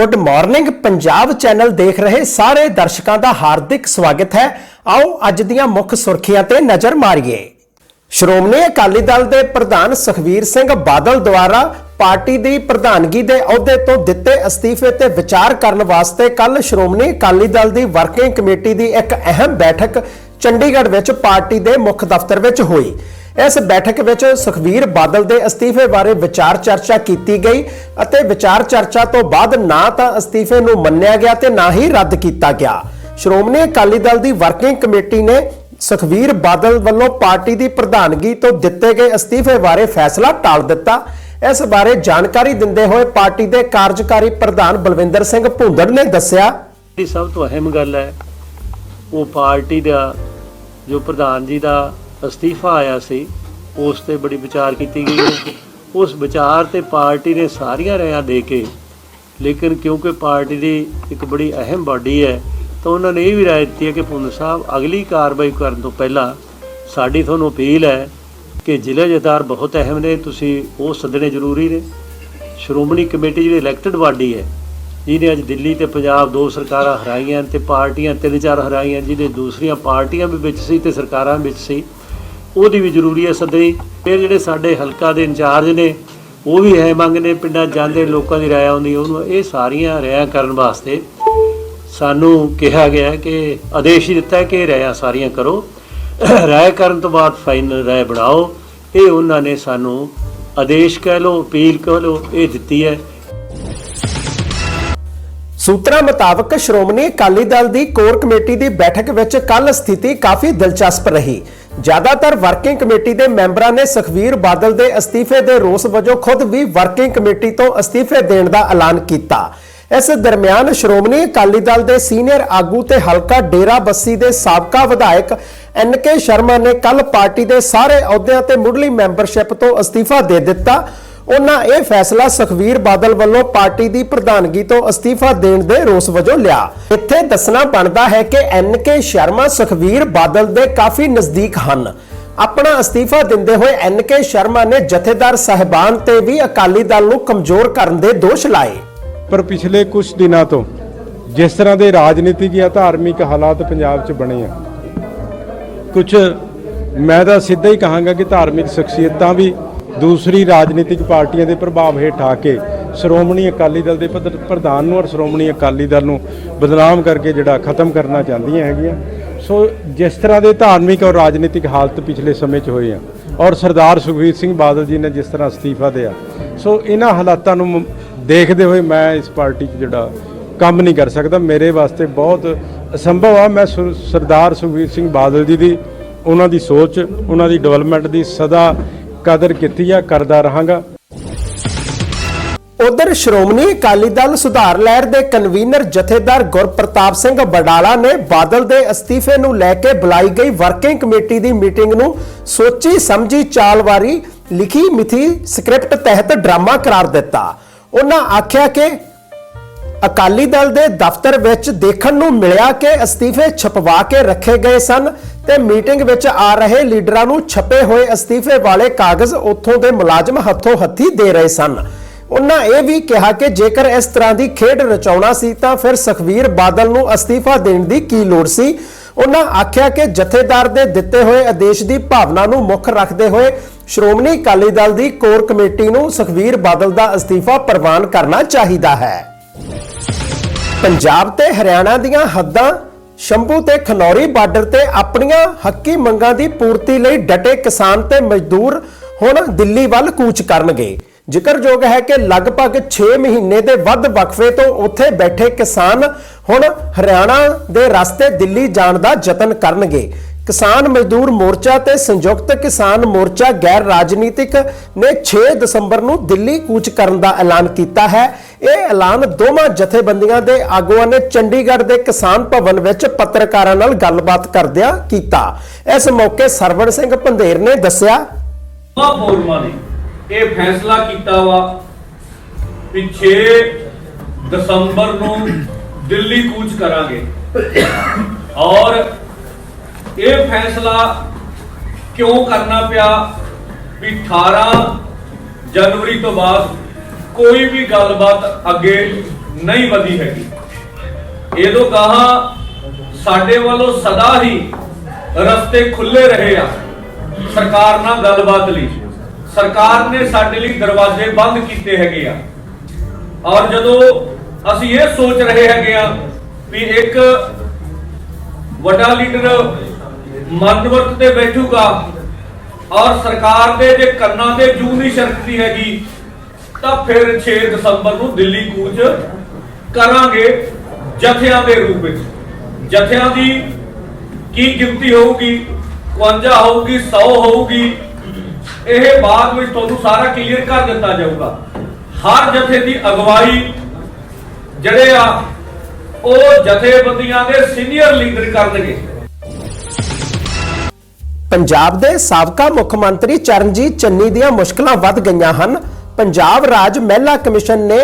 Good morning Punjab channel ਦੇਖ ਰਹੇ ਸਾਰੇ ਦਰਸ਼ਕਾਂ ਦਾ ਹਾਰਦਿਕ ਸਵਾਗਤ ਹੈ। ਆਓ ਅੱਜ ਦੀਆਂ ਮੁੱਖ ਸੁਰਖੀਆਂ ਤੇ ਨਜ਼ਰ ਮਾਰੀਏ। ਸ਼੍ਰੋਮਣੀ ਅਕਾਲੀ ਦਲ ਦੇ ਪ੍ਰਧਾਨ ਸੁਖਵੀਰ ਸਿੰਘ ਬਾਦਲ ਦੁਆਰਾ ਪਾਰਟੀ ਦੀ ਪ੍ਰਧਾਨਗੀ ਦੇ ਅਹੁਦੇ ਤੋਂ ਦਿੱਤੇ ਅਸਤੀਫੇ ਤੇ ਵਿਚਾਰ ਕਰਨ ਵਾਸਤੇ ਕੱਲ ਸ਼੍ਰੋਮਣੀ ਅਕਾਲੀ ਦਲ ਦੀ ਵਰਕਿੰਗ ਕਮੇਟੀ ਦੀ ਇੱਕ ਅਹਿਮ ਬੈਠਕ ਚੰਡੀਗੜ੍ਹ ਵਿੱਚ ਪਾਰਟੀ ਦੇ ਮੁੱਖ ਦਫ਼ਤਰ ਵਿੱਚ ਹੋਈ। ਇਸ ਬੈਠਕ ਵਿੱਚ ਸੁਖਵੀਰ ਬਾਦਲ ਦੇ ਅਸਤੀਫੇ ਬਾਰੇ ਵਿਚਾਰ ਚਰਚਾ ਕੀਤੀ ਗਈ ਅਤੇ ਵਿਚਾਰ ਚਰਚਾ ਤੋਂ ਬਾਅਦ ਨਾ ਤਾਂ ਅਸਤੀਫੇ ਨੂੰ ਮੰਨਿਆ ਗਿਆ ਤੇ ਨਾ ਹੀ ਰੱਦ ਕੀਤਾ ਗਿਆ। ਸ਼੍ਰੋਮਣੀ ਅਕਾਲੀ ਦਲ ਦੀ ਵਰਕਿੰਗ ਕਮੇਟੀ ਨੇ ਸੁਖਵੀਰ ਬਾਦਲ ਵੱਲੋਂ ਪਾਰਟੀ ਦੀ ਪ੍ਰਧਾਨਗੀ ਤੋਂ ਦਿੱਤੇ ਗਏ ਅਸਤੀਫੇ ਬਾਰੇ ਫੈਸਲਾ ਟਾਲ ਦਿੱਤਾ। ਇਸ ਬਾਰੇ ਜਾਣਕਾਰੀ ਦਿੰਦੇ ਹੋਏ ਪਾਰਟੀ ਦੇ ਕਾਰਜਕਾਰੀ ਪ੍ਰਧਾਨ ਬਲਵਿੰਦਰ ਸਿੰਘ ਭੁੰਦੜ ਨੇ ਦੱਸਿਆ। ਸਭ ਤੋਂ ਅਹਿਮ ਗੱਲ ਹੈ। ਉਹ ਪਾਰਟੀ ਦਾ, ਜੋ ਪ੍ਰਧਾਨ ਜੀ ਦਾ ਅਸਤੀਫਾ ਆਇਆ ਸੀ, ਉਸ ਤੇ ਬੜੀ ਵਿਚਾਰ ਕੀਤੀ ਗਈ ਹੈ। ਉਸ ਵਿਚਾਰ ਤੇ ਪਾਰਟੀ ਨੇ ਸਾਰੀਆਂ ਰਾਇਆਂ ਦੇ ਕੇ, ਲੇਕਿਨ ਕਿਉਂਕਿ ਪਾਰਟੀ ਦੀ ਇੱਕ ਬੜੀ ਅਹਿਮ ਬਾਡੀ ਹੈ, ਤਾਂ ਉਹਨਾਂ ਨੇ ਇਹ ਵੀ ਰਾਏ ਦਿੱਤੀ ਹੈ ਕਿ ਪੁੰਨ ਸਾਹਿਬ ਅਗਲੀ ਕਾਰਵਾਈ ਕਰਨ ਤੋਂ ਪਹਿਲਾਂ ਸਾਡੀ ਤੁਹਾਨੂੰ ਅਪੀਲ ਹੈ ਕਿ ਜ਼ਿਲ੍ਹਾ ਜਥਾਰ ਬਹੁਤ ਅਹਿਮ ਨੇ, ਤੁਸੀਂ ਉਹ ਸੱਦਣੇ ਜ਼ਰੂਰੀ ਨੇ। ਸ਼੍ਰੋਮਣੀ ਕਮੇਟੀ ਜਿਹੜੀ ਇਲੈਕਟਡ ਬਾਡੀ ਹੈ, ਜਿਹਨੇ ਅੱਜ ਦਿੱਲੀ ਤੇ ਪੰਜਾਬ ਦੋ ਸਰਕਾਰਾਂ ਹਰਾਈਆਂ ਤੇ ਪਾਰਟੀਆਂ ਤਿੰਨ ਚਾਰ ਹਰਾਈਆਂ ਜਿਹਦੇ ਦੂਸਰੀਆਂ ਪਾਰਟੀਆਂ ਵੀ ਵਿੱਚ ਸੀ ਤੇ ਸਰਕਾਰਾਂ ਵਿੱਚ ਸੀ ਉਹਦੀ ਵੀ ਜ਼ਰੂਰੀ ਹੈ ਸਦਰੀ ਫਿਰ ਜਿਹੜੇ ਸਾਡੇ ਹਲਕਾ ਦੇ ਇੰਚਾਰਜ ਨੇ, ਉਹ ਵੀ ਹੈ ਮੰਗ ਨੇ, ਪਿੰਡਾਂ ਜਾਂਦੇ ਲੋਕਾਂ ਦੀ ਰਾਏ ਆਉਂਦੀ, ਉਹਨੂੰ ਇਹ ਸਾਰੀਆਂ ਰਾਇਆਂ ਕਰਨ ਵਾਸਤੇ ਸਾਨੂੰ ਕਿਹਾ ਗਿਆ ਕਿ ਆਦੇਸ਼ ਹੀ ਦਿੱਤਾ ਕਿ ਇਹ ਰਾਇਆਂ ਸਾਰੀਆਂ ਕਰੋ। ਰਾਏ ਕਰਨ ਤੋਂ ਬਾਅਦ ਫਾਈਨਲ ਰਾਏ ਬਣਾਓ। ਇਹ ਉਹਨਾਂ ਨੇ ਸਾਨੂੰ ਆਦੇਸ਼ ਕਹਿ ਲਓ, ਅਪੀਲ ਕਹਿ ਲਓ, ਇਹ ਦਿੱਤੀ ਹੈ। ਸੂਤਰਾਂ ਮੁਤਾਬਕ ਸ਼੍ਰੋਮਣੀ ਅਕਾਲੀ ਦਲ ਦੀ ਕੋਰ ਕਮੇਟੀ ਦੀ ਬੈਠਕ ਵਿੱਚ ਕੱਲ ਸਥਿਤੀ ਕਾਫੀ ਦਿਲਚਸਪ ਰਹੀ। ਜ਼ਿਆਦਾਤਰ ਵਰਕਿੰਗ ਕਮੇਟੀ ਦੇ ਮੈਂਬਰਾਂ ਨੇ ਸੁਖਵੀਰ ਬਾਦਲ ਦੇ ਅਸਤੀਫੇ ਦੇ ਰੋਸ ਵਜੋਂ ਖੁਦ ਵੀ ਵਰਕਿੰਗ ਕਮੇਟੀ ਤੋਂ ਅਸਤੀਫੇ ਦੇਣ ਦਾ ਐਲਾਨ ਕੀਤਾ। ਇਸ ਦਰਮਿਆਨ ਸ਼੍ਰੋਮਣੀ ਅਕਾਲੀ ਦਲ ਦੇ ਸੀਨੀਅਰ ਆਗੂ ਤੇ ਹਲਕਾ ਡੇਰਾ ਬੱਸੀ ਦੇ ਸਾਬਕਾ ਵਿਧਾਇਕ ਐਨ ਕੇ ਸ਼ਰਮਾ ਨੇ ਕੱਲ ਪਾਰਟੀ ਦੇ ਸਾਰੇ ਅਹੁਦਿਆਂ ਤੇ ਮੁੱਢਲੀ ਮੈਂਬਰਸ਼ਿਪ ਤੋਂ ਅਸਤੀਫਾ ਦੇ ਦਿੱਤਾ। ਉਹਨਾਂ ਇਹ ਫੈਸਲਾ ਸੁਖਵੀਰ ਬਾਦਲ ਵੱਲੋਂ ਪਾਰਟੀ ਦੀ ਪ੍ਰਧਾਨਗੀ ਤੋਂ ਅਸਤੀਫਾ ਦੇਣ ਦੇ ਰੋਸ ਵਜੋਂ ਲਿਆ। ਇੱਥੇ ਦੱਸਣਾ ਬਣਦਾ ਹੈ ਕਿ ਐਨ ਕੇ ਸ਼ਰਮਾ, ਸੁਖਵੀਰ ਬਾਦਲ ਦੇ ਕਾਫੀ ਨਜ਼ਦੀਕ ਹਨ। ਆਪਣਾ ਅਸਤੀਫਾ ਦਿੰਦੇ ਹੋਏ ਐਨ ਕੇ ਸ਼ਰਮਾ ਨੇ ਜਥੇਦਾਰ ਸਹਿਬਾਨ ਤੇ ਵੀ ਅਕਾਲੀ ਦਲ ਨੂੰ ਕਮਜ਼ੋਰ ਕਰਨ ਦੇ ਦੋਸ਼ ਲਾਏ। ਪਰ ਪਿਛਲੇ ਕੁਝ ਦਿਨਾਂ ਤੋਂ ਜਿਸ ਤਰ੍ਹਾਂ ਦੇ ਰਾਜਨੀਤਿਕ ਜਾਂ ਧਾਰਮਿਕ ਹਾਲਾਤ ਪੰਜਾਬ 'ਚ ਬਣੇ ਆ, ਕੁਝ ਮੈਂ ਤਾਂ ਸਿੱਧਾ ਹੀ ਕਹਾਂਗਾ ਕਿ ਧਾਰਮਿਕ ਸ਼ਖਸੀਅਤਾਂ ਵੀ ਦੂਸਰੀ ਰਾਜਨੀਤਿਕ ਪਾਰਟੀਆਂ ਦੇ ਪ੍ਰਭਾਵ ਹੇਠ ਆ ਕੇ ਸ਼੍ਰੋਮਣੀ ਅਕਾਲੀ ਦਲ ਦੇ ਪੱਧਰ- ਪ੍ਰਧਾਨ ਨੂੰ ਔਰ ਸ਼੍ਰੋਮਣੀ ਅਕਾਲੀ ਦਲ ਨੂੰ ਬਦਨਾਮ ਕਰਕੇ ਜਿਹੜਾ ਖਤਮ ਕਰਨਾ ਚਾਹੁੰਦੀਆਂ ਹੈਗੀਆਂ। ਸੋ ਜਿਸ ਤਰ੍ਹਾਂ ਦੇ ਧਾਰਮਿਕ ਔਰ ਰਾਜਨੀਤਿਕ ਹਾਲਤ ਪਿਛਲੇ ਸਮੇਂ 'ਚ ਹੋਏ ਆ, ਔਰ ਸਰਦਾਰ ਸੁਖਬੀਰ ਸਿੰਘ ਬਾਦਲ ਜੀ ਨੇ ਜਿਸ ਤਰ੍ਹਾਂ ਅਸਤੀਫਾ ਦਿਆ, ਸੋ ਇਹਨਾਂ ਹਾਲਾਤਾਂ ਨੂੰ ਦੇਖਦੇ ਹੋਏ ਮੈਂ ਇਸ ਪਾਰਟੀ 'ਚ ਜਿਹੜਾ ਕੰਮ ਨਹੀਂ ਕਰ ਸਕਦਾ। ਮੇਰੇ ਵਾਸਤੇ ਬਹੁਤ ਅਸੰਭਵ ਆ। ਮੈਂ ਸੁ- ਸਰਦਾਰ ਸੁਖਬੀਰ ਸਿੰਘ ਬਾਦਲ ਜੀ ਦੀ, ਉਹਨਾਂ ਦੀ ਸੋਚ, ਉਹਨਾਂ ਦੀ ਡਿਵੈਲਪਮੈਂਟ ਦੀ ਸਦਾ ਕਦਰ ਕੀਤੀ ਆ, ਕਰਦਾ ਰਹਾਂਗਾ। ਉਧਰ ਸ਼੍ਰੋਮਣੀ ਅਕਾਲੀ ਦਲ ਸੁਧਾਰ ਲਹਿਰ ਦੇ ਕਨਵੀਨਰ ਜਥੇਦਾਰ ਗੁਰਪ੍ਰਤਾਪ ਸਿੰਘ ਬਡਾਲਾ ਨੇ ਬਾਦਲ ਦੇ ਅਸਤੀਫੇ ਨੂੰ ਲੈ ਕੇ ਬੁਲਾਈ ਗਈ ਵਰਕਿੰਗ ਕਮੇਟੀ ਦੀ ਮੀਟਿੰਗ ਨੂੰ ਸੋਚੀ ਸਮਝੀ ਚਾਲ ਵਾਰੀ ਲਿਖੀ ਮਿਥੀ ਸਕ੍ਰਿਪਟ ਤਹਿਤ ਡਰਾਮਾ ਕਰਾਰ ਦਿੱਤਾ। ਉਹਨਾਂ ਆਖਿਆ ਕਿ ਅਕਾਲੀ ਦਲ ਦੇ ਦਫ਼ਤਰ ਵਿੱਚ ਦੇਖਣ ਨੂੰ ਮਿਲਿਆ ਕਿ ਅਸਤੀਫੇ ਛਪਵਾ ਕੇ ਰੱਖੇ ਗਏ ਸਨ ਤੇ ਮੀਟਿੰਗ ਵਿੱਚ ਆ ਰਹੇ ਲੀਡਰਾਂ ਨੂੰ ਛਪੇ ਹੋਏ ਅਸਤੀਫੇ ਵਾਲੇ ਕਾਗਜ਼ ਉੱਥੋਂ ਦੇ ਮੁਲਾਜ਼ਮ ਹੱਥੋਂ ਹੱਥੀ ਦੇ ਰਹੇ ਸਨ। ਉਹਨਾਂ ਇਹ ਵੀ ਕਿਹਾ ਕਿ ਜੇਕਰ ਇਸ ਤਰ੍ਹਾਂ ਦੀ ਖੇਡ ਰਚਾਉਣਾ ਸੀ ਤਾਂ ਫਿਰ ਸੁਖਵੀਰ ਬਾਦਲ ਨੂੰ ਅਸਤੀਫਾ ਦੇਣ ਦੀ ਕੀ ਲੋੜ ਸੀ? ਉਹਨਾਂ ਆਖਿਆ ਕਿ ਜਥੇਦਾਰ ਦੇ ਦਿੱਤੇ ਹੋਏ ਆਦੇਸ਼ ਦੀ ਭਾਵਨਾ ਨੂੰ ਮੁੱਖ ਰੱਖਦੇ ਹੋਏ ਸ਼੍ਰੋਮਣੀ ਅਕਾਲੀ ਦਲ ਦੀ ਕੋਰ ਕਮੇਟੀ ਨੂੰ ਸੁਖਵੀਰ ਬਾਦਲ ਦਾ ਅਸਤੀਫਾ ਪ੍ਰਵਾਨ ਕਰਨਾ ਚਾਹੀਦਾ ਹੈ। ਪੰਜਾਬ ਤੇ ਹਰਿਆਣਾ ਦੀਆਂ ਹੱਦਾਂ ਸ਼ੰਭੂ ਤੇ ਖਨੌਰੀ ਬਾਰਡਰ ਤੇ ਆਪਣੀਆਂ ਹੱਕੀ ਮੰਗਾਂ ਦੀ ਪੂਰਤੀ ਲਈ ਡਟੇ ਕਿਸਾਨ ਤੇ ਮਜ਼ਦੂਰ ਹੁਣ ਦਿੱਲੀ ਵੱਲ ਕੂਚ ਕਰਨਗੇ। ਜ਼ਿਕਰਯੋਗ ਹੈ ਕਿ ਲਗਭਗ 6 ਮਹੀਨੇ ਦੇ ਵੱਧ ਵਕਫੇ ਤੋਂ ਉੱਥੇ ਬੈਠੇ ਕਿਸਾਨ ਹੁਣ ਹਰਿਆਣਾ ਦੇ ਰਸਤੇ ਦਿੱਲੀ ਜਾਣ ਦਾ ਯਤਨ ਕਰਨਗੇ। ਕਿਸਾਨ ਮਜ਼ਦੂਰ ਮੋਰਚਾ ਤੇ ਸੰਯੁਕਤ ਕਿਸਾਨ ਮੋਰਚਾ ਗੈਰ ਰਾਜਨੀਤਿਕ ਨੇ 6 ਦਸੰਬਰ ਨੂੰ ਦਿੱਲੀ ਕੂਚ ਕਰਨ ਦਾ ਐਲਾਨ ਕੀਤਾ ਹੈ। ਇਹ ਐਲਾਨ ਦੋਵਾਂ ਜਥੇਬੰਦੀਆਂ ਦੇ ਆਗੂਆਂ ਨੇ ਚੰਡੀਗੜ੍ਹ ਦੇ ਕਿਸਾਨ ਭਵਨ ਵਿੱਚ ਪੱਤਰਕਾਰਾਂ ਨਾਲ ਗੱਲਬਾਤ ਕਰਦਿਆਂ ਕੀਤਾ। ਇਸ ਮੌਕੇ ਸਰਵਣ ਸਿੰਘ ਪੰਧੇਰ ਨੇ ਦੱਸਿਆ। ਦੋਵਾਂ ਨੇ ਇਹ ਫੈਸਲਾ ਕੀਤਾ ਵਾ ਵੀ 6 ਦਸੰਬਰ ਨੂੰ ਦਿੱਲੀ ਕੂਚ ਕਰਾਂਗੇ। ਔਰ ਇਹ ਫੈਸਲਾ ਕਿਉਂ ਕਰਨਾ ਪਿਆ ਵੀ 18 ਜਨਵਰੀ ਤੋਂ ਬਾਅਦ ਕੋਈ ਵੀ ਗੱਲਬਾਤ ਅੱਗੇ ਨਹੀਂ ਵਧੀ ਹੈਗੀ। ਇਹਦੋਂ ਕਹਾ ਸਾਡੇ ਵੱਲੋਂ ਸਦਾ ਹੀ ਰਸਤੇ ਖੁੱਲੇ ਰਹੇ ਆ। ਸਰਕਾਰ ਨਾਲ ਗੱਲਬਾਤ ਲਈ। ਸਰਕਾਰ ਨੇ ਸਾਡੇ ਲਈ ਦਰਵਾਜ਼ੇ ਬੰਦ ਕੀਤੇ ਹੈਗੇ ਆ। ਔਰ ਜਦੋਂ ਅਸੀਂ ਇਹ ਸੋਚ ਰਹੇ ਹੈਗੇ ਆ ਵੀ ਇੱਕ ਵੱਡਾ ਲੀਡਰ ਮੰਦਵਰਤ ਤੇ ਬੈਠੂਗਾ ਔਰ ਸਰਕਾਰ ਦੇ ਜੇ ਕੰਨਾਂ ਤੇ ਜੂ ਨਹੀਂ ਛਰਕਦੀ ਹੈਗੀ ਤਾਂ ਫਿਰ 6 ਦਸੰਬਰ ਨੂੰ ਦਿੱਲੀ ਕੂਚ ਕਰਾਂਗੇ ਜਥਿਆਂ ਦੇ ਰੂਪ ਵਿੱਚ। ਜਥਿਆਂ ਦੀ ਕੀ ਗਿਣਤੀ ਹੋਊਗੀ? 51 ਹੋਊਗੀ 100 ਹੋਊਗੀ। ਇਹ ਬਾਅਦ ਵਿੱਚ ਤੁਹਾਨੂੰ ਸਾਰਾ ਕਲੀਅਰ ਕਰ ਦਿੱਤਾ ਜਾਊਗਾ। ਹਰ ਜਥੇ ਦੀ ਅਗਵਾਈ ਜਿਹੜੇ ਆ, ਉਹ ਜਥੇਬੰਦੀਆਂ ਦੇ ਸੀਨੀਅਰ ਲੀਡਰ ਕਰਨਗੇ। ਪੰਜਾਬ ਦੇ ਸਾਬਕਾ ਮੁੱਖ ਮੰਤਰੀ ਚਰਨਜੀਤ ਚੰਨੀ ਦੀਆਂ ਮੁਸ਼ਕਲਾਂ ਵੱਧ ਗਈਆਂ ਹਨ। ਪੰਜਾਬ ਰਾਜ ਮਹਿਲਾ ਕਮਿਸ਼ਨ ਨੇ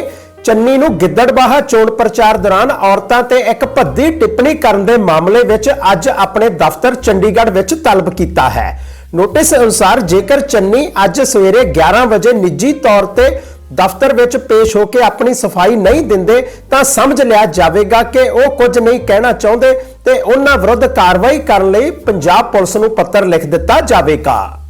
ਚੰਨੀ ਨੂੰ ਗਿੱਦੜਬਾਹਾ ਚੋਣ ਪ੍ਰਚਾਰ ਦੌਰਾਨ ਔਰਤਾਂ ਤੇ ਇੱਕ ਭੱਦੀ ਟਿੱਪਣੀ ਕਰਨ ਦੇ ਮਾਮਲੇ ਵਿੱਚ ਅੱਜ ਆਪਣੇ ਦਫ਼ਤਰ ਚੰਡੀਗੜ੍ਹ ਵਿੱਚ ਤਲਬ ਕੀਤਾ ਹੈ। ਨੋਟਿਸ ਅਨੁਸਾਰ ਜੇਕਰ ਚੰਨੀ ਅੱਜ ਸਵੇਰੇ 11 ਵਜੇ ਨਿੱਜੀ ਤੌਰ ਤੇ ਦਫ਼ਤਰ ਵਿੱਚ ਪੇਸ਼ ਹੋ ਕੇ ਆਪਣੀ ਸਫ਼ਾਈ ਨਹੀਂ ਦਿੰਦੇ, ਤਾਂ ਸਮਝ ਲਿਆ ਜਾਵੇਗਾ ਕਿ ਉਹ ਕੁਝ ਨਹੀਂ ਕਹਿਣਾ ਚਾਹੁੰਦੇ ਤੇ ਉਹਨਾਂ ਵਿਰੁੱਧ ਕਾਰਵਾਈ ਕਰਨ ਲਈ ਪੰਜਾਬ ਪੁਲਿਸ ਨੂੰ ਪੱਤਰ ਲਿਖ ਦਿੱਤਾ ਜਾਵੇਗਾ।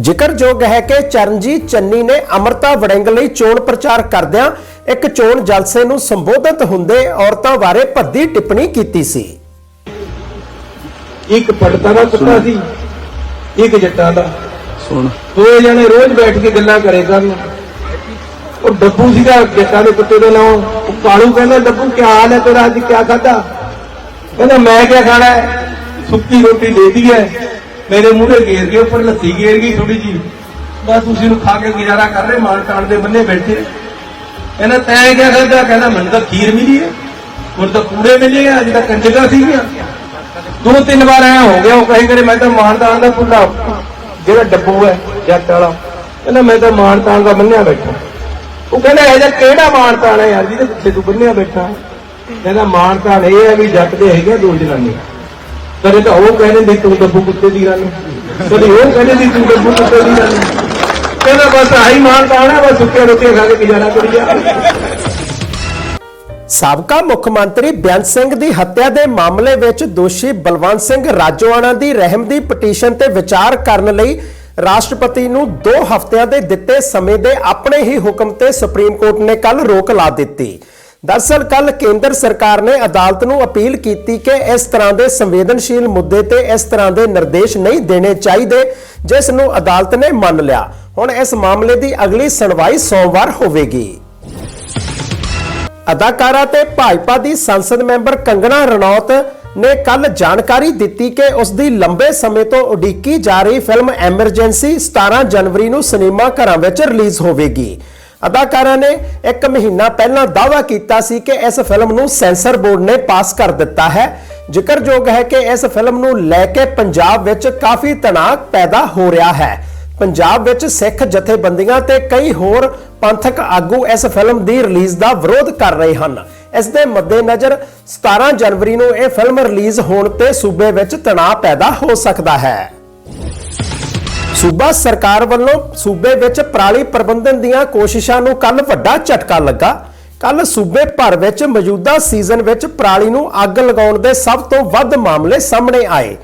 ਜ਼ਿਕਰਯੋਗ ਹੈ ਕਿ ਚਰਨਜੀਤ ਚੰਨੀ ਨੇ ਅਮਰਤਾ ਵੜਿੰਗ ਲਈ ਚੋਣ ਪ੍ਰਚਾਰ ਕਰਦਿਆਂ ਇੱਕ ਚੋਣ ਜਲਸੇ ਨੂੰ ਸੰਬੋਧਿਤ ਹੁੰਦੇ ਔਰਤਾਂ ਬਾਰੇ ਭੱਦੀ ਟਿੱਪਣੀ ਕੀਤੀ ਸੀ। ਇੱਕ ਪੜਤਾ ਦਾ ਕੁੱਤਾ ਸੀ ਇੱਕ ਜੱਟਾਂ ਦਾ। ਸੁਣ। ਦੋਏ ਜਣੇ ਰੋਜ਼ ਬੈਠ ਕੇ ਗੱਲਾਂ ਕਰੇ ਕਰਨ। ਉਹ ਡੱਬੂ ਸੀਗਾ ਜੱਟਾਂ ਦੇ ਕੁੱਤੇ ਦੇ ਨਾਮ ਉਹ ਕਾਲੂ ਕਹਿੰਦਾ ਡੱਬੂ ਕੀ ਹਾਲ ਹੈ ਤੇਰਾ? ਅੱਜ ਕੀ ਖਾਦਾ ਕਹਿੰਦਾ ਮੈਂ ਕੀ ਖਾਣਾ ਹੈ? ਸੁੱਕੀ ਰੋਟੀ ਦੇਤੀ ਹੈ ਮੇਰੇ ਮੂਹਰੇ ਗੇਰ ਗਏ ਉੱਪਰ ਲੱਸੀ ਗੇਰ ਗਈ ਥੋੜੀ ਜੀ ਬਸ ਤੁਸੀਂ ਨੂੰ ਖਾ ਕੇ ਗੁਜ਼ਾਰਾ ਕਰ ਰਹੇ, ਮਾਨ ਤਾਣ ਦੇ ਬੰਨੇ ਬੈਠੇ। ਕਹਿੰਦਾ, ਤੈਂ ਕੀ ਖਾਦਾ ਕਹਿੰਦਾ, ਮੈਨੂੰ ਤਾਂ ਖੀਰ ਮਿਲੀ ਹੈ। ਹੁਣ ਤਾਂ ਕੂੜੇ ਮਿਲੇ ਆ, ਅੱਜ ਤਾਂ ਕੰਜਗਾ ਸੀਗੀਆਂ। ਦੋ ਤਿੰਨ ਵਾਰ ਆਇਆ ਹੋ ਗਿਆ, ਉਹ ਕਹੀ ਕਰੇ, ਮੈਂ ਤਾਂ ਮਾਨ ਮਾਨਦਾਨ ਦਾ ਪੁੱਲਾ, ਜਿਹੜਾ ਡੱਬੂ ਹੈ, ਜੱਟ ਵਾਲਾ। ਕਹਿੰਦਾ, ਮੈਂ ਤਾਂ ਮਾਨਤਾਨ ਦਾ ਬੰਨਿਆ ਬੈਠਾ। ਉਹ ਕਹਿੰਦਾ, ਇਹ ਜਿਹਾ ਕਿਹੜਾ ਮਾਨਤਾਨ ਹੈ ਯਾਰ, ਜਿਹਦੇ ਪਿੱਛੇ ਤੂੰ ਬੰਨਿਆ ਬੈਠਾ। ਕਹਿੰਦਾ ਮਾਨਤਾਨ ਇਹ ਹੈ ਵੀ ਜੱਟ ਦੇ ਹੈਗੇ ਆ ਦੋ ਜਨਾਨੀ ਕਦੇ ਤਾਂ ਉਹ ਕਹਿੰਦੇ ਵੀ ਤੂੰ ਡੱਬੂ ਕੁੱਤੇ ਦੀ ਗੱਲ। ਕਦੇ ਉਹ ਕਹਿੰਦੇ ਵੀ ਤੂੰ ਡੱਬੂ ਕੁੱਤੇ ਦੀ ਗੱਲ। ਕਹਿੰਦਾ ਬਸ ਆਹੀ ਮਾਨਤਾਨ ਹੈ ਬਸ ਸੁੱਕੇ ਰੋਟੀਆਂ ਖਾ ਕੇ ਗੁਜ਼ਾਰਾ ਕਰੀ ਜਾ। ਸਾਬਕਾ ਮੁੱਖ ਮੰਤਰੀ ਬੇਅੰਤ ਸਿੰਘ ਦੀ ਹੱਤਿਆ ਦੇ ਮਾਮਲੇ ਵਿੱਚ ਦੋਸ਼ੀ ਬਲਵੰਤ ਸਿੰਘ ਰਾਜੋਆਣਾ ਦੀ ਰਹਿਮ ਦੀ ਪਟੀਸ਼ਨ ਤੇ ਵਿਚਾਰ ਕਰਨ ਲਈ ਰਾਸ਼ਟਰਪਤੀ ਨੂੰ 2 ਹਫ਼ਤਿਆਂ ਦੇ ਦਿੱਤੇ ਸਮੇਂ ਦੇ ਆਪਣੇ ਹੀ ਹੁਕਮ ਤੇ ਸੁਪਰੀਮ ਕੋਰਟ ਨੇ ਕੱਲ ਰੋਕ ਲਾ ਦਿੱਤੀ। ਦਰਅਸਲ ਕੱਲ ਕੇਂਦਰ ਸਰਕਾਰ ਨੇ ਅਦਾਲਤ ਨੂੰ ਅਪੀਲ ਕੀਤੀ ਕਿ ਇਸ ਤਰ੍ਹਾਂ ਦੇ ਸੰਵੇਦਨਸ਼ੀਲ ਮੁੱਦੇ ਤੇ ਇਸ ਤਰ੍ਹਾਂ ਦੇ ਨਿਰਦੇਸ਼ ਨਹੀਂ ਦੇਣੇ ਚਾਹੀਦੇ, ਜਿਸ ਨੂੰ ਅਦਾਲਤ ਨੇ ਮੰਨ ਲਿਆ। ਹੁਣ ਇਸ ਮਾਮਲੇ ਦੀ ਅਗਲੀ ਸੁਣਵਾਈ ਸੋਮਵਾਰ ਹੋਵੇਗੀ। ਅਦਾਕਾਰਾ ਤੇ ਭਾਜਪਾ ਦੀ ਸੰਸਦ ਮੈਂਬਰ ਕੰਗਣਾ ਰਣੌਤ ਨੇ ਕੱਲ ਜਾਣਕਾਰੀ ਦਿੱਤੀ ਕਿ ਉਸ ਦੀ ਲੰਬੇ ਸਮੇਂ ਤੋਂ ਉਡੀਕੀ ਜਾ ਰਹੀ ਫਿਲਮ ਐਮਰਜੈਂਸੀ 17 ਜਨਵਰੀ ਨੂੰ ਸਿਨੇਮਾ ਘਰਾਂ ਵਿੱਚ ਰਿਲੀਜ਼ ਹੋਵੇਗੀ। ਅਦਾਕਾਰਾ ਨੇ ਇੱਕ ਮਹੀਨਾ ਪਹਿਲਾਂ ਦਾਅਵਾ ਕੀਤਾ ਸੀ ਕਿ ਇਸ ਫਿਲਮ ਨੂੰ ਸੈਂਸਰ ਬੋਰਡ ਨੇ ਪਾਸ ਕਰ ਦਿੱਤਾ ਹੈ। ਜ਼ਿਕਰਯੋਗ ਹੈ ਕਿ ਇਸ ਫਿਲਮ ਨੂੰ ਲੈ ਕੇ ਪੰਜਾਬ ਵਿੱਚ ਕਾਫੀ ਤਣਾਅ ਪੈਦਾ ਹੋ ਰਿਹਾ ਹੈ। ਪੰਜਾਬ ਵਿੱਚ ਸਿੱਖ ਜਥੇਬੰਦੀਆਂ ਤੇ ਕਈ ਹੋਰ ਪੰਥਕ ਆਗੂ ਇਸ ਫਿਲਮ ਦੀ ਰਿਲੀਜ਼ ਦਾ ਵਿਰੋਧ ਕਰ ਰਹੇ ਹਨ। ਇਸ ਦੇ ਮੱਦੇਨਜ਼ਰ 17 ਜਨਵਰੀ ਨੂੰ ਇਹ ਫਿਲਮ ਰਿਲੀਜ਼ ਹੋਣ ਤੇ ਸੂਬੇ ਵਿੱਚ ਤਣਾਅ ਪੈਦਾ ਹੋ ਸਕਦਾ ਹੈ। ਸੂਬਾ ਸਰਕਾਰ ਵੱਲੋਂ ਸੂਬੇ ਵਿੱਚ ਪਰਾਲੀ ਪ੍ਰਬੰਧਨ ਦੀਆਂ ਕੋਸ਼ਿਸ਼ਾਂ ਨੂੰ ਕੱਲ ਵੱਡਾ ਝਟਕਾ ਲੱਗਾ। ਕੱਲ ਸੂਬੇ ਭਰ ਵਿੱਚ ਮੌਜੂਦਾ ਸੀਜ਼ਨ ਵਿੱਚ ਪਰਾਲੀ ਨੂੰ ਅੱਗ ਲਗਾਉਣ ਦੇ ਸਭ ਤੋਂ ਵੱਧ ਮਾਮਲੇ ਸਾਹਮਣੇ ਆਏ।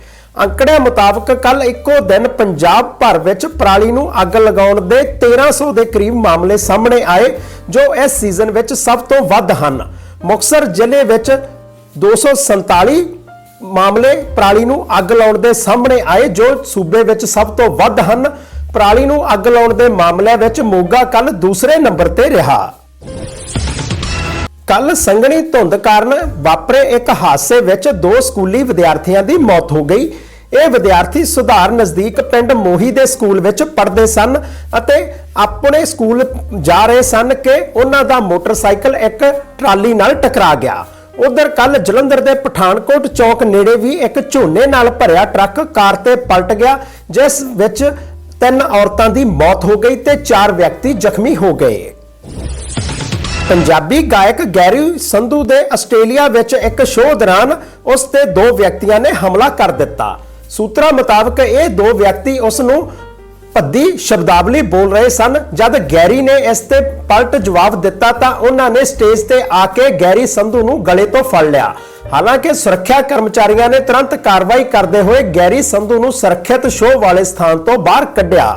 ਅੰਕੜਿਆਂ ਮੁਤਾਬਕ ਕੱਲ ਇੱਕੋ ਦਿਨ ਪੰਜਾਬ ਭਰ ਵਿੱਚ ਪਰਾਲੀ ਨੂੰ ਅੱਗ ਲਗਾਉਣ ਦੇ 1300 ਦੇ ਕਰੀਬ ਮਾਮਲੇ ਸਾਹਮਣੇ ਆਏ, ਜੋ ਇਸ ਸੀਜ਼ਨ ਵਿੱਚ ਸਭ ਤੋਂ ਵੱਧ ਹਨ। ਮੁਕਤਸਰ ਜ਼ਿਲ੍ਹੇ ਵਿੱਚ 247 ਮਾਮਲੇ ਪਰਾਲੀ ਨੂੰ ਅੱਗ ਲਾਉਣ ਦੇ ਸਾਹਮਣੇ ਆਏ ਜੋ ਸੂਬੇ ਵਿੱਚ ਸਭ ਤੋਂ ਵੱਧ ਹਨ। ਪਰਾਲੀ ਨੂੰ ਅੱਗ ਲਾਉਣ ਦੇ ਮਾਮਲਿਆਂ ਵਿੱਚ ਮੋਗਾ ਕੱਲ ਦੂਸਰੇ ਨੰਬਰ ਤੇ ਰਿਹਾ। ਕੱਲ ਸੰਘਣੀ ਧੁੰਦ ਕਾਰਨ ਵਾਪਰੇ ਇੱਕ ਹਾਦਸੇ ਵਿੱਚ ਦੋ ਸਕੂਲੀ ਵਿਦਿਆਰਥੀਆਂ ਦੀ ਮੌਤ ਹੋ ਗਈ। ਇਹ ਵਿਦਿਆਰਥੀ ਸੁਧਾਰ ਨਜ਼ਦੀਕ ਪਿੰਡ ਮੋਹੀ ਦੇ ਸਕੂਲ ਵਿੱਚ ਪੜ੍ਹਦੇ ਸਨ ਅਤੇ ਆਪਣੇ ਸਕੂਲ ਜਾ ਰਹੇ ਸਨ ਕਿ ਉਹਨਾਂ ਦਾ ਮੋਟਰਸਾਈਕਲ ਇੱਕ ਟਰਾਲੀ ਨਾਲ ਟਕਰਾ ਗਿਆ। ਉਧਰ ਕੱਲ ਜਲੰਧਰ ਦੇ ਪਠਾਨਕੋਟ ਚੌਕ ਨੇੜੇ ਵੀ ਇੱਕ ਝੋਨੇ ਨਾਲ ਭਰਿਆ ਟਰੱਕ ਕਾਰ ਤੇ ਪਲਟ ਗਿਆ, ਜਿਸ ਵਿੱਚ ਤਿੰਨ ਔਰਤਾਂ ਦੀ ਮੌਤ ਹੋ ਗਈ ਤੇ ਚਾਰ ਵਿਅਕਤੀ ਜ਼ਖਮੀ ਹੋ ਗਏ। ਪੰਜਾਬੀ ਗਾਇਕ ਗੈਰੀ ਸੰਧੂ ਦੇ ਆਸਟ੍ਰੇਲੀਆ ਵਿੱਚ ਇੱਕ ਸ਼ੋਅ ਦੌਰਾਨ ਉਸ ਤੇ ਦੋ ਵਿਅਕਤੀਆਂ ਨੇ ਹਮਲਾ ਕਰ ਦਿੱਤਾ। ਸੂਤਰਾਂ ਮੁਤਾਬਕ ਇਹ ਦੋ ਵਿਅਕਤੀ ਉਸ ਨੂੰ ਭੱਦੀ ਸ਼ਬਦਾਵਲੀ ਬੋਲ ਰਹੇ ਸਨ। ਜਦ ਗੈਰੀ ਨੇ ਇਸ ਤੇ ਪਲਟ ਜਵਾਬ ਦਿੱਤਾ ਤਾਂ ਉਹਨਾਂ ਨੇ ਸਟੇਜ ਤੇ ਆ ਕੇ ਗੈਰੀ ਸੰਧੂ ਨੂੰ ਗਲੇ ਤੋਂ ਫੜ ਲਿਆ। ਹਾਲਾਂਕਿ ਸੁਰੱਖਿਆ ਕਰਮਚਾਰੀਆਂ ਨੇ ਤੁਰੰਤ ਕਾਰਵਾਈ ਕਰਦੇ ਹੋਏ ਗੈਰੀ ਸੰਧੂ ਨੂੰ ਸੁਰੱਖਿਅਤ ਸ਼ੋਅ ਵਾਲੇ ਸਥਾਨ ਤੋਂ ਬਾਹਰ ਕੱਢਿਆ।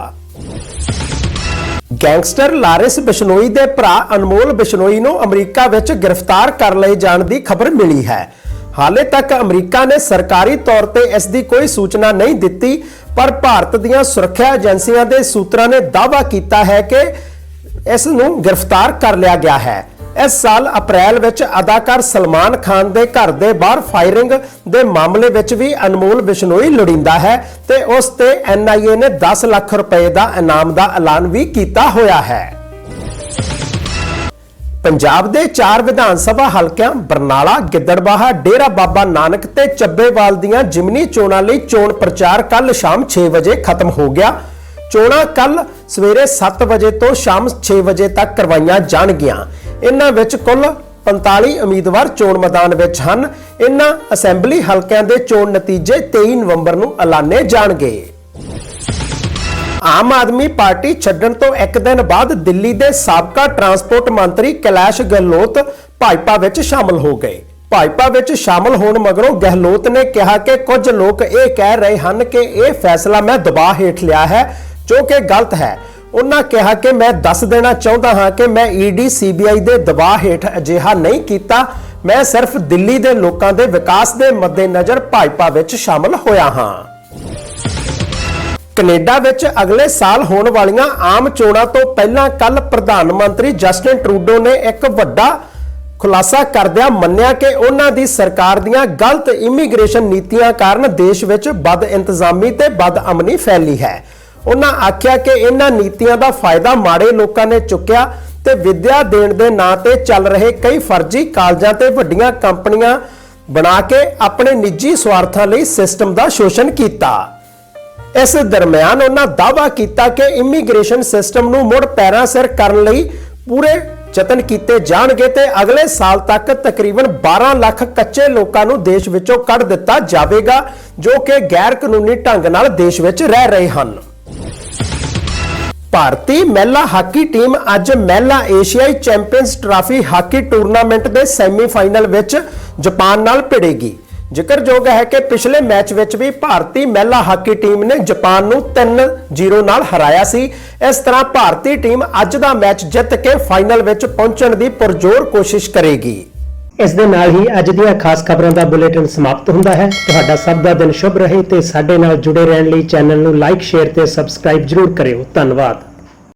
ਗੈਂਗਸਟਰ ਲਾਰਿਸ ਬਿਸ਼ਨੋਈ ਦੇ ਭਰਾ ਅਨਮੋਲ ਬਿਸ਼ਨੋਈ ਨੂੰ ਅਮਰੀਕਾ ਵਿੱਚ ਗ੍ਰਿਫਤਾਰ ਕਰ ਲਏ ਜਾਣ ਦੀ ਖਬਰ ਮਿਲੀ ਹੈ। ਹਾਲੇ ਤੱਕ ਅਮਰੀਕਾ ਨੇ ਸਰਕਾਰੀ ਤੌਰ ਤੇ ਇਸ ਦੀ ਕੋਈ ਸੂਚਨਾ ਨਹੀਂ ਦਿੱਤੀ ਪਰ ਭਾਰਤ ਦੀਆਂ ਸੁਰੱਖਿਆ ਏਜੰਸੀਆਂ ਦੇ ਸੂਤਰਾਂ ਨੇ ਦਾਅਵਾ ਕੀਤਾ ਹੈ ਕਿ ਇਸ ਨੂੰ ਗ੍ਰਿਫਤਾਰ ਕਰ ਲਿਆ ਗਿਆ ਹੈ। ਇਸ ਸਾਲ ਅਪ੍ਰੈਲ ਵਿੱਚ ਅਦਾਕਾਰ ਸਲਮਾਨ ਖਾਨ ਦੇ ਘਰ ਦੇ ਬਾਹਰ ਫਾਇਰਿੰਗ ਦੇ ਮਾਮਲੇ ਵਿੱਚ ਵੀ ਅਨਮੋਲ ਬਿਸ਼ਨੋਈ ਲੋੜੀਂਦਾ ਹੈ ਤੇ ਉਸ ਤੇ ਐਨਆਈਏ ਨੇ 10 ਲੱਖ ਰੁਪਏ ਦਾ ਇਨਾਮ ਦਾ ਐਲਾਨ ਵੀ ਕੀਤਾ ਹੋਇਆ ਹੈ। ਪੰਜਾਬ ਦੇ ਚਾਰ ਵਿਧਾਨ ਸਭਾ ਹਲਕਿਆਂ ਬਰਨਾਲਾ, ਗਿੱਦੜਬਾਹਾ, ਡੇਰਾ ਬਾਬਾ ਨਾਨਕ ਤੇ ਚੱਬੇਵਾਲ ਦੀਆਂ ਜਿਮਨੀ ਚੋਣਾਂ ਲਈ ਚੋਣ ਪ੍ਰਚਾਰ ਕੱਲ ਸ਼ਾਮ 6 ਵਜੇ ਖਤਮ ਹੋ ਗਿਆ। ਚੋਣਾਂ ਕੱਲ ਸਵੇਰੇ 7 ਵਜੇ ਤੋਂ ਸ਼ਾਮ 6 ਵਜੇ ਤੱਕ ਕਰਵਾਈਆਂ ਜਾਣਗੀਆਂ। ਇਹਨਾਂ ਵਿੱਚ ਕੁੱਲ 45 ਉਮੀਦਵਾਰ ਚੋਣ ਮੈਦਾਨ ਵਿੱਚ ਹਨ। ਇਹਨਾਂ ਅਸੈਂਬਲੀ ਹਲਕਿਆਂ ਦੇ ਚੋਣ ਨਤੀਜੇ 23 ਨਵੰਬਰ ਨੂੰ ਐਲਾਨੇ ਜਾਣਗੇ। ਆਮ ਆਦਮੀ ਪਾਰਟੀ ਛੱਡਣ ਤੋਂ ਇੱਕ ਦਿਨ ਬਾਅਦ ਦਿੱਲੀ ਦੇ ਸਾਬਕਾ ਟਰਾਂਸਪੋਰਟ ਮੰਤਰੀ ਕੈਲਾਸ਼ ਗਹਿਲੋਤ ਭਾਜਪਾ ਵਿੱਚ ਸ਼ਾਮਲ ਹੋ ਗਏ। ਭਾਜਪਾ ਵਿੱਚ ਸ਼ਾਮਲ ਹੋਣ ਮਗਰੋਂ ਗਹਿਲੋਤ ਨੇ ਕਿਹਾ ਕਿ ਕੁਝ ਲੋਕ ਇਹ ਕਹਿ ਰਹੇ ਹਨ ਕਿ ਇਹ ਫੈਸਲਾ ਮੈਂ ਦਬਾਅ ਹੇਠ ਲਿਆ ਹੈ, ਜੋ ਕਿ ਗਲਤ ਹੈ। ਉਹਨਾਂ ਕਿਹਾ ਕਿ ਮੈਂ ਦੱਸ ਦੇਣਾ ਚਾਹੁੰਦਾ ਹਾਂ ਕਿ ਮੈਂ ਈਡੀ ਸੀਬੀਆਈ ਦੇ ਦਬਾਅ ਹੇਠ ਅਜਿਹਾ ਨਹੀਂ ਕੀਤਾ। ਮੈਂ ਸਿਰਫ ਦਿੱਲੀ ਦੇ ਲੋਕਾਂ ਦੇ ਵਿਕਾਸ ਦੇ ਮੱਦੇਨਜ਼ਰ ਭਾਜਪਾ ਵਿੱਚ ਸ਼ਾਮਲ ਹੋਇਆ ਹਾਂ। ਕੈਨੇਡਾ ਵਿੱਚ ਅਗਲੇ ਸਾਲ ਹੋਣ ਵਾਲੀਆਂ ਆਮ ਚੋਣਾਂ ਤੋਂ ਪਹਿਲਾਂ ਕੱਲ ਪ੍ਰਧਾਨ ਮੰਤਰੀ ਜਸਟਿਨ ਟਰੂਡੋ ਨੇ ਇੱਕ ਵੱਡਾ ਖੁਲਾਸਾ ਕਰਦਿਆਂ ਮੰਨਿਆ ਕਿ ਉਹਨਾਂ ਦੀ ਸਰਕਾਰ ਦੀਆਂ ਗਲਤ ਇਮੀਗ੍ਰੇਸ਼ਨ ਨੀਤੀਆਂ ਕਾਰਨ ਦੇਸ਼ ਵਿੱਚ ਬਦ ਇੰਤਜ਼ਾਮੀ ਤੇ ਬਦ ਅਮਨੀ ਫੈਲੀ ਹੈ। ਉਹਨਾਂ ਆਖਿਆ ਕਿ ਇਹਨਾਂ ਨੀਤੀਆਂ ਦਾ ਫਾਇਦਾ ਮਾੜੇ ਲੋਕਾਂ ਨੇ ਚੁੱਕਿਆ ਤੇ ਵਿੱਦਿਆ ਦੇਣ ਦੇ ਨਾਂ ਤੇ ਚੱਲ ਰਹੇ ਕਈ ਫਰਜ਼ੀ ਕਾਲਜਾਂ ਤੇ ਵੱਡੀਆਂ ਕੰਪਨੀਆਂ ਬਣਾ ਕੇ ਆਪਣੇ ਨਿੱਜੀ ਸਵਾਰਥਾਂ ਲਈ ਸਿਸਟਮ ਦਾ ਸ਼ੋਸ਼ਣ ਕੀਤਾ। ਇਸ ਦਰਮਿਆਨ ਉਹਨਾਂ ਦਾਅਵਾ ਕੀਤਾ ਕਿ ਇਮੀਗ੍ਰੇਸ਼ਨ ਸਿਸਟਮ ਨੂੰ ਮੁੜ ਪੈਰਾਂ ਸਿਰ ਕਰਨ ਲਈ ਪੂਰੇ ਯਤਨ ਕੀਤੇ ਜਾਣਗੇ ਤੇ ਅਗਲੇ ਸਾਲ ਤੱਕ ਤਕਰੀਬਨ 12 ਲੱਖ ਕੱਚੇ ਲੋਕਾਂ ਨੂੰ ਦੇਸ਼ ਵਿੱਚੋਂ ਕੱਢ ਦਿੱਤਾ ਜਾਵੇਗਾ, ਜੋ ਕਿ ਗੈਰ ਕਾਨੂੰਨੀ ਢੰਗ ਨਾਲ ਦੇਸ਼ ਵਿੱਚ ਰਹਿ ਰਹੇ ਹਨ। ਭਾਰਤੀ ਮਹਿਲਾ ਹਾਕੀ ਟੀਮ ਅੱਜ ਮਹਿਲਾ ਏਸ਼ੀਆਈ ਚੈਂਪੀਅਨਸ ਟਰਾਫੀ ਹਾਕੀ ਟੂਰਨਾਮੈਂਟ ਦੇ ਸੈਮੀਫਾਈਨਲ ਵਿੱਚ ਜਾਪਾਨ ਨਾਲ ਭਿੜੇਗੀ। ਜ਼ਿਕਰਯੋਗ ਹੈ ਕਿ ਪਿਛਲੇ ਮੈਚ ਵਿੱਚ ਵੀ ਭਾਰਤੀ ਮਹਿਲਾ ਹਾਕੀ ਟੀਮ ਨੇ ਜਾਪਾਨ ਨੂੰ 3-0 ਨਾਲ ਹਰਾਇਆ ਸੀ। ਇਸ ਤਰ੍ਹਾਂ ਭਾਰਤੀ ਟੀਮ ਅੱਜ ਦਾ ਮੈਚ ਜਿੱਤ ਕੇ ਫਾਈਨਲ ਵਿੱਚ ਪਹੁੰਚਣ ਦੀ ਪੁਰਜ਼ੋਰ ਕੋਸ਼ਿਸ਼ ਕਰੇਗੀ। ਇਸ ਦੇ ਨਾਲ ਹੀ ਅੱਜ ਦੀਆਂ ਖਾਸ ਖਬਰਾਂ ਦਾ ਬੁਲੇਟਿਨ ਸਮਾਪਤ ਹੁੰਦਾ ਹੈ। ਤੁਹਾਡਾ ਸਭ ਦਾ ਦਿਨ ਸ਼ੁਭ ਰਹੇ ਤੇ ਸਾਡੇ ਨਾਲ ਜੁੜੇ ਰਹਿਣ ਲਈ ਚੈਨਲ ਨੂੰ ਲਾਈਕ, ਸ਼ੇਅਰ ਤੇ ਸਬਸਕ੍ਰਾਈਬ ਜਰੂਰ ਕਰਿਓ। ਧੰਨਵਾਦ।